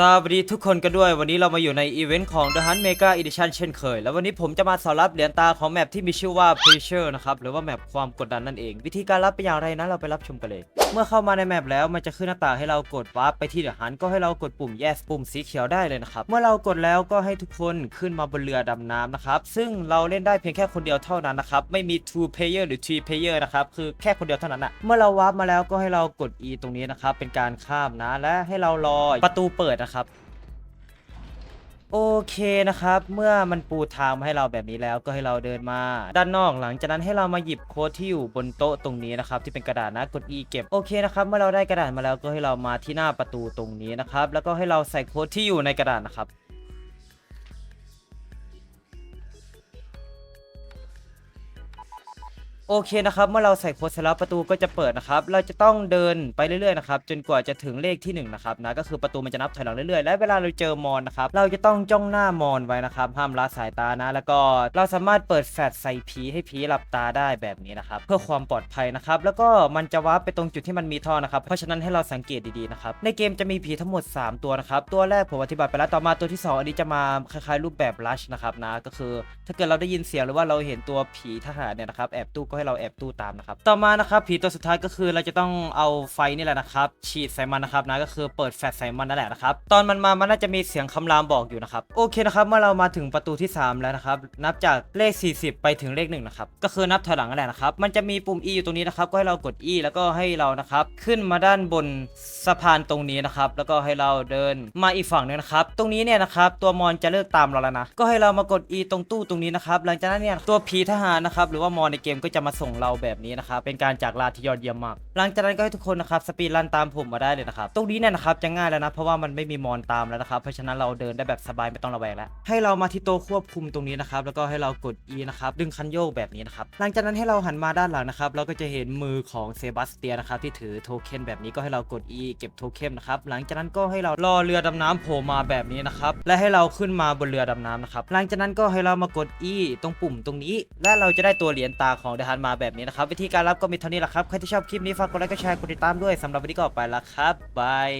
สวัสดีทุกคนกันด้วยวันนี้เรามาอยู่ในอีเวนต์ของ The Hunt Mega Edition เช่นเคย แล้ววันนี้ผมจะมาสอนรับเหรียญตาของแมปที่มีชื่อว่า Pressure นะครับหรือว่าแมปความกดดันนั่นเอง วิธีการรับเป็นอย่างไรนะเราไปรับชมกันเลย เมื่อเข้ามาในแมปแล้วมันจะขึ้นหน้าต่างให้เรากดวาร์ปไปที่ The Hunt ก็ให้เรากดปุ่ม yes ปุ่มสีเขียวได้เลยนะครับเมื่อเรากดแล้วก็ให้ทุกคนขึ้นมาบนเรือดำน้ำนะครับซึ่งเราเล่นได้เพียงแค่คนเดียวเท่านั้นนะครับไม่มี two player หรือ three player นะครับคือแค่คนเดียวเท่านั้นอะเมื่อเราวาร์ปมาแล้วก็ให้เรากด e ตรงนี้นะครับเป็นการข้ามนะและให้เรารอประตูเปิดนะครับ โอเคนะครับ เมื่อมันปูทางมาให้เราแบบนี้แล้วก็ให้เราเดินมา ด้านนอกหลังจากนั้นให้เรามาหยิบโค้ดที่อยู่บนโต๊ะตรงนี้นะครับ ที่เป็นกระดาษนะกด e เก็บโอเคนะครับ เมื่อเราได้กระดาษมาแล้วก็ให้เรามาที่หน้าประตูตรงนี้นะครับ แล้วก็ให้เราใส่โค้ดที่อยู่ในกระดาษนะครับ โอเคนะครับเมื่อเราใส่โค้ดเสร็จแล้วประตูก็จะเปิดนะครับเราจะต้องเดินไปเรื่อยๆนะครับจนกว่าจะถึงเลขที่หนึ่งนะครับนะก็คือประตูมันจะนับถอยหลังเรื่อยๆ และเวลาเราเจอมอนนะครับเราจะต้องจ้องหน้ามอนไว้นะครับห้ามละสายตานะ แล้วก็เราสามารถเปิดแฟลชใส่ผีให้ผีหลับตาได้แบบนี้นะครับเพื่อความปลอดภัยนะครับแล้วก็มันจะวาร์ปไปตรงจุดที่มันมีท่อนะครับเพราะฉะนั้นให้เราสังเกตดีๆนะครับในเกมจะมีผีทั้งหมด 3 ตัวนะครับตัวแรกผมอธิบายไปแล้วต่อมาตัวที่สองอันนี้จะมาคล้ายๆรูปแบบลัชนะครับนะก็คือ ถ้าเกิดเราได้ยินเสียงหรือว่าเราเห็นตัวผีทหารเนี่ยนะครับแอบตู้กให้เราแอบตู้ตามนะครับต่อมานะครับผีตัวสุดท้ายก็คือเราจะต้องเอาไฟนี่แหละนะครับฉีดใส่มันนะครับนะก็คือเปิดแฟลชใส่มันนั่นแหละนะครับตอนมันมามันน่าจะมีเสียงคำรามบอกอยู่นะครับโอเคนะครับเมื่อเรามาถึงประตูที่ 3 แล้วนะครับนับจากเลข 40 ไปถึงเลข1นะครับก็คือนับถอยหลังนั่นแหละนะครับมันจะมีปุ่ม E อยู่ตรงนี้นะครับก็ให้เรากด E แล้วก็ให้เรานะครับขึ้นมาด้านบนสะพานตรงนี้นะครับแล้วก็ให้เราเดินมาอีกฝั่งหนึงนะครับตรงนี้เนี่ยนะครับตัวมอนจะเลิกตามเราแล้วนะก็ให้เรามากด E ตรงตู้ตรงนี้นะครับหลังจากนั้นเนี่ยตัวผีทหารนะครับหรือว่ามอนในเกมก็จะมาส่งเราแบบนี้นะครับเป็นการจากลาที่ยอดเยี่ยมมากหลังจากนั้นก็ให้ทุกคนนะครับสปีดรันตามผมมาได้เลยนะครับตรงนี้เนี่ยนะครับจะง่ายแล้วนะเพราะว่ามันไม่มีมอนตามแล้วนะครับเพราะฉะนั้นเราเดินได้แบบสบายไม่ต้องระแวงแล้ว ให้เรามาที่โต๊ะควบคุมตรงนี้นะครับแล้วก็ให้เรากด E นะครับดึงคันโยกแบบนี้นะครับหลังจากนั้นให้เราหันมาด้านหลังนะครับเราก็จะเห็นมือของเซบาสเตียนนะครับที่ถือโทเค็นแบบนี้ก็ให้เรากด E เก็บโทเค็นนะครับหลังจากนั้นก็ให้เรารอเรือดำน้ำโผล่มาแบบนี้นะครับและให้เราขึ้นมาบนเรือดำน้ำนะครับหลังจากนั้นก็ให้เรามากด E ตรงปุ่มตรงนี้ และเราจะได้ตัวเหรียญตาของเดฮันมาแบบนี้นะครับ วิธีการรับก็มีเท่านี้แหละครับ ใครที่ชอบคลิปนี้ฝากกดไลค์กดแชร์กดติดตามด้วยสำหรับวันนี้ก็ไปละครับบาย